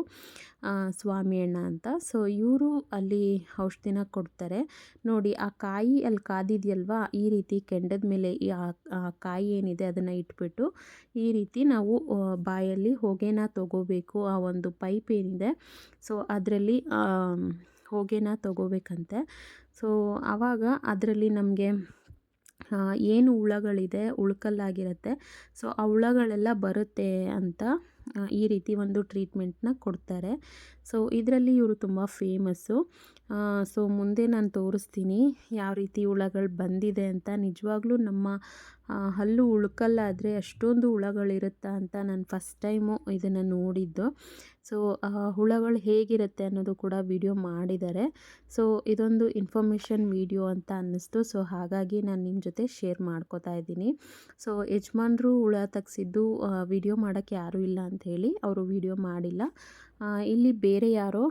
[SPEAKER 1] ಸ್ವಾಮಿ ಅಣ್ಣ ಅಂತ. ಸೊ, ಇವರು ಅಲ್ಲಿ ಔಷಧಿನ ಕೊಡ್ತಾರೆ. ನೋಡಿ, ಆ ಕಾಯಿ ಅಲ್ಲಿ ಕಾದಿದೆಯಲ್ವಾ? ಈ ರೀತಿ ಕೆಂಡದ ಮೇಲೆ ಈ ಆ ಕಾಯಿ ಏನಿದೆ ಅದನ್ನು ಇಟ್ಬಿಟ್ಟು, ಈ ರೀತಿ ನಾವು ಬಾಯಲ್ಲಿ ಹೊಗೆನ ತಗೋಬೇಕು. ಆ ಒಂದು ಪೈಪ್ ಏನಿದೆ. ಸೊ, ಅದರಲ್ಲಿ ಹೊಗೆನ ತಗೋಬೇಕಂತೆ. ಸೊ ಆವಾಗ ಅದರಲ್ಲಿ ನಮಗೆ ಏನು ಹುಳಗಳಿದೆ ಉಳ್ಕಲ್ಲಾಗಿರುತ್ತೆ. ಸೊ ಆ ಹುಳಗಳೆಲ್ಲ ಬರುತ್ತೆ ಅಂತ ಈ ರೀತಿ ಒಂದು ಟ್ರೀಟ್ಮೆಂಟ್ನ ಕೊಡ್ತಾರೆ. ಸೊ ಇದರಲ್ಲಿ ಇವರು ತುಂಬ ಫೇಮಸ್ಸು ಸೊ ಮುಂದೆ ನಾನು ತೋರಿಸ್ತೀನಿ ಯಾವ ರೀತಿ ಹುಳಗಳು ಬಂದಿದೆ ಅಂತ. ನಿಜವಾಗ್ಲೂ ನಮ್ಮ ಹಲ್ಲು ಉಳ್ಕಲ್ಲಾದರೆ ಅಷ್ಟೊಂದು ಹುಳಗಳಿರುತ್ತಾ ಅಂತ ನಾನು ಫಸ್ಟ್ ಟೈಮು ಇದನ್ನು ನೋಡಿದ್ದು. ಸೊ ಹುಳಗಳು ಹೇಗಿರುತ್ತೆ ಅನ್ನೋದು ಕೂಡ ವಿಡಿಯೋ ಮಾಡಿದ್ದಾರೆ. ಸೊ ಇದೊಂದು ಇನ್ಫಾರ್ಮೇಷನ್ ವಿಡಿಯೋ ಅಂತ ಅನ್ನಿಸ್ತು. ಸೊ ಹಾಗಾಗಿ ನಾನು ನಿಮ್ಮ ಜೊತೆ ಶೇರ್ ಮಾಡ್ಕೋತಾ ಇದ್ದೀನಿ. ಸೊ ಯಜಮಾನ್ರು ಹುಳ ತೆಗ್ಸಿದ್ದು ವಿಡಿಯೋ ಮಾಡೋಕ್ಕೆ ಯಾರೂ ಇಲ್ಲ ಅಂತ ಹೇಳಿ ಅವರು ವಿಡಿಯೋ ಮಾಡಿಲ್ಲ. ಇಲ್ಲಿ ಬೇರೆ ಯಾರೋ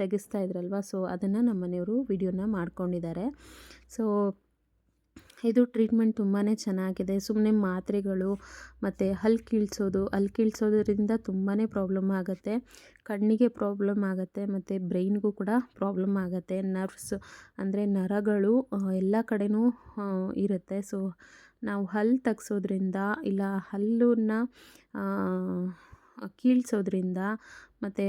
[SPEAKER 1] ತೆಗೆಸ್ತಾ ಇದ್ರಲ್ವ? ಸೊ ಅದನ್ನು ನಮ್ಮ ಮನೆಯವರು ವಿಡಿಯೋನ ಮಾಡ್ಕೊಂಡಿದ್ದಾರೆ. ಸೊ ಇದು ಟ್ರೀಟ್ಮೆಂಟ್ ತುಂಬಾ ಚೆನ್ನಾಗಿದೆ. ಸುಮ್ಮನೆ ಮಾತ್ರೆಗಳು ಮತ್ತು ಹಲ್ಲು ಕೀಳ್ಸೋದು ಹಲ್ಲು ಕೀಳ್ಸೋದ್ರಿಂದ ತುಂಬಾ ಪ್ರಾಬ್ಲಮ್ ಆಗುತ್ತೆ. ಕಣ್ಣಿಗೆ ಪ್ರಾಬ್ಲಮ್ ಆಗುತ್ತೆ, ಮತ್ತು ಬ್ರೈನ್ಗೂ ಕೂಡ ಪ್ರಾಬ್ಲಮ್ ಆಗುತ್ತೆ. ನರ್ವ್ಸ್ ಅಂದರೆ ನರಗಳು ಎಲ್ಲ ಕಡೆನೂ ಇರುತ್ತೆ. ಸೊ ನಾವು ಹಲ್ಲು ತೆಗ್ಸೋದ್ರಿಂದ, ಇಲ್ಲ ಹಲ್ಲನ್ನ ಕೀಳ್ಸೋದ್ರಿಂದ ಮತ್ತು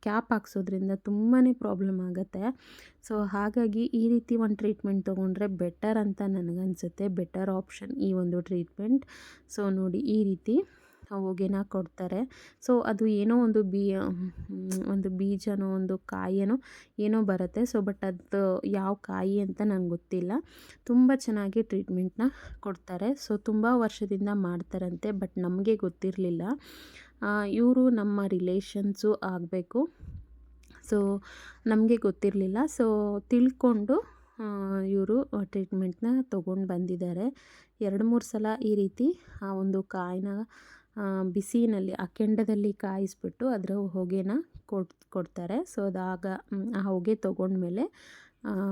[SPEAKER 1] ಕ್ಯಾಪ್ ಹಾಕ್ಸೋದ್ರಿಂದ ತುಂಬಾ ಪ್ರಾಬ್ಲಮ್ ಆಗುತ್ತೆ. ಸೊ, ಹಾಗಾಗಿ ಈ ರೀತಿ ಒಂದು ಟ್ರೀಟ್ಮೆಂಟ್ ತೊಗೊಂಡ್ರೆ ಬೆಟರ್ ಅಂತ ನನಗನ್ಸುತ್ತೆ. ಬೆಟರ್ ಆಪ್ಷನ್ ಈ ಒಂದು ಟ್ರೀಟ್ಮೆಂಟ್. ಸೊ, ನೋಡಿ ಈ ರೀತಿ ಹೊಗೆನ ಕೊಡ್ತಾರೆ. ಸೊ, ಅದು ಏನೋ ಒಂದು ಬೀ ಒಂದು ಬೀಜನೋ, ಒಂದು ಕಾಯಿನೋ ಏನೋ ಬರುತ್ತೆ. ಸೊ, ಬಟ್ ಅದು ಯಾವ ಕಾಯಿ ಅಂತ ನಂಗೆ ಗೊತ್ತಿಲ್ಲ. ತುಂಬ ಚೆನ್ನಾಗಿ ಟ್ರೀಟ್ಮೆಂಟ್ನ ಕೊಡ್ತಾರೆ. ಸೊ, ತುಂಬ ವರ್ಷದಿಂದ ಮಾಡ್ತಾರಂತೆ, ಬಟ್ ನಮಗೆ ಗೊತ್ತಿರಲಿಲ್ಲ. ಇವರು ನಮ್ಮ ರಿಲೇಷನ್ಸು ಆಗಬೇಕು. ಸೊ, ನಮಗೆ ಗೊತ್ತಿರಲಿಲ್ಲ. ಸೊ, ತಿಳ್ಕೊಂಡು ಇವರು ಟ್ರೀಟ್ಮೆಂಟ್ನ ತೊಗೊಂಡು ಬಂದಿದ್ದಾರೆ. ಎರಡು ಮೂರು ಸಲ ಈ ರೀತಿ ಆ ಒಂದು ಕಾಯಿನ ಬಿಸಿನಲ್ಲಿ ಆ ಕೆಂಡದಲ್ಲಿ ಕಾಯಿಸ್ಬಿಟ್ಟು ಅದರ ಹೊಗೆನ ಕೊಡ್, ಕೊಡ್ತಾರೆ. ಸೊ, ಅದಾಗ, ಆ, ಹೊಗೆ ತೊಗೊಂಡ್ಮೇಲೆ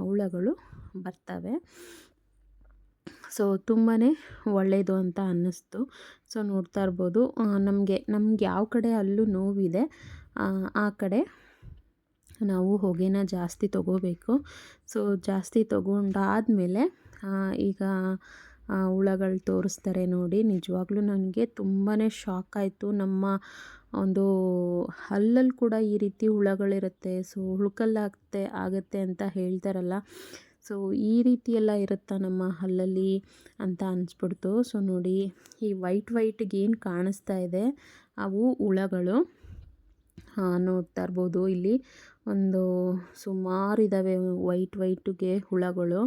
[SPEAKER 1] ಹುಳಗಳು ಬರ್ತವೆ. ಸೊ ತುಂಬಾ ಒಳ್ಳೆಯದು ಅಂತ ಅನ್ನಿಸ್ತು. ಸೊ ನೋಡ್ತಾ ಇರ್ಬೋದು ನಮಗೆ, ನಮ್ಗೆ ಯಾವ ಕಡೆ ಅಲ್ಲೂ ನೋವಿದೆ, ಆ ಕಡೆ ನಾವು ಹೊಗೆನ ಜಾಸ್ತಿ ತಗೋಬೇಕು. ಸೊ ಜಾಸ್ತಿ ತೊಗೊಂಡಾದಮೇಲೆ ಈಗ ಹುಳಗಳು ತೋರಿಸ್ತಾರೆ ನೋಡಿ, ನಿಜವಾಗ್ಲೂ ನನಗೆ ತುಂಬಾ ಶಾಕ್ ಆಯಿತು. ನಮ್ಮ ಒಂದು ಹಲ್ಲಲ್ಲಿ ಕೂಡ ಈ ರೀತಿ ಹುಳಗಳಿರುತ್ತೆ, ಸೊ ಹುಳುಕಲ್ಲಾಗ್ತೆ ಆಗುತ್ತೆ ಅಂತ ಹೇಳ್ತಾರಲ್ಲ ಸೊ, ಈ ರೀತಿ ಎಲ್ಲ ಇರುತ್ತಾ ನಮ್ಮ ಹಲ್ಲಲ್ಲಿ ಅಂತ ಅನಿಸ್ಬಿಡ್ತು. ಸೊ, ನೋಡಿ, ಈ ವೈಟ್ ವೈಟ್ಗೆ ಏನು ಕಾಣಿಸ್ತಾ ಇದೆ, ಅವು ಹುಳಗಳು. ನೋಡ್ತಾ ಇರ್ಬೋದು, ಇಲ್ಲಿ ಒಂದು ಸುಮಾರು ಇದ್ದಾವೆ ವೈಟ್ ವೈಟ್ಗೆ ಹುಳಗಳು.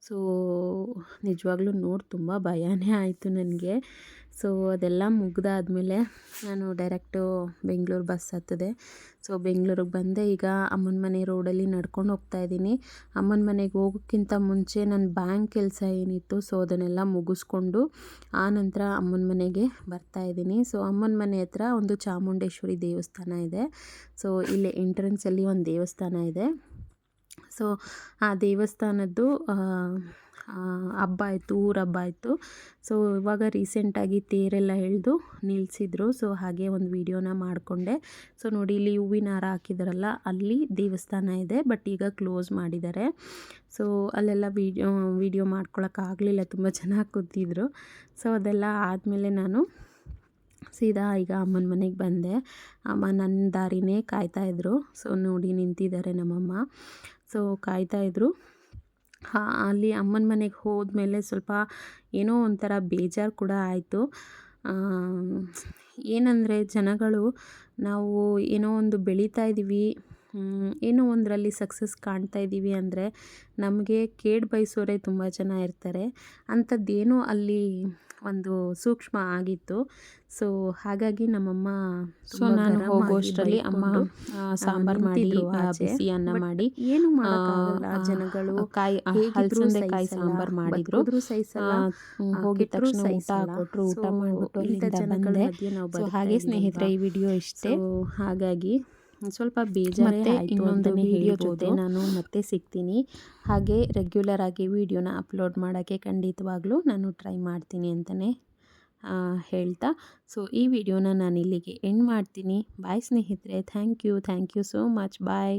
[SPEAKER 1] ಸೊ, ನಿಜವಾಗ್ಲೂ ನೋಡಿ, ತುಂಬ ಭಯನೇ ಆಯಿತು ನನಗೆ. ಸೊ ಅದೆಲ್ಲ ಮುಗ್ದಾದಮೇಲೆ ನಾನು ಡೈರೆಕ್ಟು ಬೆಂಗಳೂರು ಬಸ್ ಹತ್ತಿದೆ. ಸೊ ಬೆಂಗಳೂರಿಗೆ ಬಂದೆ. ಈಗ ಅಮ್ಮನ ಮನೆ ರೋಡಲ್ಲಿ ನಡ್ಕೊಂಡು ಹೋಗ್ತಾ ಇದ್ದೀನಿ. ಅಮ್ಮನ ಮನೆಗೆ ಹೋಗೋಕ್ಕಿಂತ ಮುಂಚೆ ನನ್ನ ಬ್ಯಾಂಕ್ ಕೆಲಸ ಏನಿತ್ತು ಸೊ ಅದನ್ನೆಲ್ಲ ಮುಗಿಸ್ಕೊಂಡು ಆ ನಂತರ ಅಮ್ಮನ ಮನೆಗೆ ಬರ್ತಾ ಇದ್ದೀನಿ. ಸೊ ಅಮ್ಮನ ಮನೆ ಹತ್ರ ಒಂದು ಚಾಮುಂಡೇಶ್ವರಿ ದೇವಸ್ಥಾನ ಇದೆ. ಸೊ ಇಲ್ಲಿ ಎಂಟ್ರೆನ್ಸಲ್ಲಿ ಒಂದು ದೇವಸ್ಥಾನ ಇದೆ. ಸೊ ಆ ದೇವಸ್ಥಾನದ್ದು ಹಬ್ಬ ಆಯಿತು, ಊರ ಹಬ್ಬ ಆಯಿತು. ಸೊ ಇವಾಗ ರೀಸೆಂಟಾಗಿ ತೇರೆಲ್ಲ ಎಳೆದು ನಿಲ್ಲಿಸಿದ್ರು ಸೊ ಹಾಗೆ ಒಂದು ವೀಡಿಯೋನ ಮಾಡಿಕೊಂಡೆ. ಸೊ ನೋಡಿ, ಇಲ್ಲಿ ಹೂವಿನ ಹಾರ ಹಾಕಿದಾರಲ್ಲ, ಅಲ್ಲಿ ದೇವಸ್ಥಾನ ಇದೆ ಬಟ್ ಈಗ ಕ್ಲೋಸ್ ಮಾಡಿದ್ದಾರೆ ಸೊ ಅಲ್ಲೆಲ್ಲ ವೀಡಿಯೋ ವೀಡಿಯೋ ಮಾಡ್ಕೊಳಕ್ಕಾಗಲಿಲ್ಲ ತುಂಬ ಚೆನ್ನಾಗಿ ಕೂತಿದ್ರು. ಸೊ ಅದೆಲ್ಲ ಆದಮೇಲೆ ನಾನು ಸೀದಾ ಈಗ ಅಮ್ಮನ ಮನೆಗೆ ಬಂದೆ. ಅಮ್ಮ ನನ್ನ ದಾರಿನೇ ಕಾಯ್ತಾಯಿದ್ರು ಸೊ ನೋಡಿ ನಿಂತಿದ್ದಾರೆ ನಮ್ಮಮ್ಮ. ಸೊ ಕಾಯ್ತಾಯಿದ್ರು ಅಲ್ಲಿ ಅಮ್ಮನ ಮನೆಗೆ ಹೋದ್ಮೇಲೆ ಸ್ವಲ್ಪ ಏನೋ ಒಂಥರ ಬೇಜಾರು ಕೂಡ ಆಯಿತು. ಏನಂದರೆ ಜನಗಳು ನಾವು ಏನೋ ಒಂದು ಬೆಳೀತಾ ಇದ್ದೀವಿ ಏನೋ ಒಂದರಲ್ಲಿ ಸಕ್ಸಸ್ ಕಾಣ್ತಾ ಇದ್ದೀವಿ ಅಂದರೆ ನಮಗೆ ಕೇಡು ಬಯಸೋರೆ ತುಂಬ ಜನ ಇರ್ತಾರೆ. ಅಂಥದ್ದೇನೋ ಅಲ್ಲಿ ಒಂದು ಸೂಕ್ಷ್ಮ ಆಗಿತ್ತು. ಸೊ ಹಾಗಾಗಿ ನಮ್ಮಮ್ಮ
[SPEAKER 2] ಸೊ ನಾನು ಹೋಗೋಷ್ಟರಲ್ಲಿ ಅಮ್ಮ ಸಾಂಬಾರು ಮಾಡಿ ಬಿಸಿ ಅನ್ನ ಮಾಡಿ.
[SPEAKER 1] ಏನು ಜನಗಳು.
[SPEAKER 2] ಕಾಯಿ ಹಲಸಂದೆ ಕಾಯಿ ಸಾಂಬಾರ್ ಮಾಡಿದ್ರು. ಹೋಗಿದ ತಕ್ಷಣ ಊಟ ಕೊಟ್ಟರು ಊಟ ಮಾಡಿಬಿಟ್ಟು ಅಲ್ಲಿಂದ ಬಂದೆ. ಸೊ ಹಾಗೆ ಸ್ನೇಹಿತರೆ ಈ ವಿಡಿಯೋ ಇಷ್ಟೇ.
[SPEAKER 1] ಹಾಗಾಗಿ ಸ್ವಲ್ಪ ಬೇಜಾರೇ
[SPEAKER 2] ಇನ್ನೊಂದು ವಿಡಿಯೋ ಜೊತೆ
[SPEAKER 1] ನಾನು ಮತ್ತೆ ಸಿಗ್ತೀನಿ. ಹಾಗೆ ರೆಗ್ಯುಲರ್ ಆಗಿ ವಿಡಿಯೋನ ಅಪ್ಲೋಡ್ ಮಾಡೋಕ್ಕೆ ಖಂಡಿತವಾಗ್ಲೂ ನಾನು ಟ್ರೈ ಮಾಡ್ತೀನಿ ಅಂತಲೇ ಹೇಳ್ತಾ. ಸೊ ಈ ವಿಡಿಯೋನ ನಾನು ಇಲ್ಲಿಗೆ ಎಂಡ್ ಮಾಡ್ತೀನಿ. ಬಾಯ್ ಸ್ನೇಹಿತರೆ. Thank you thank you so much bye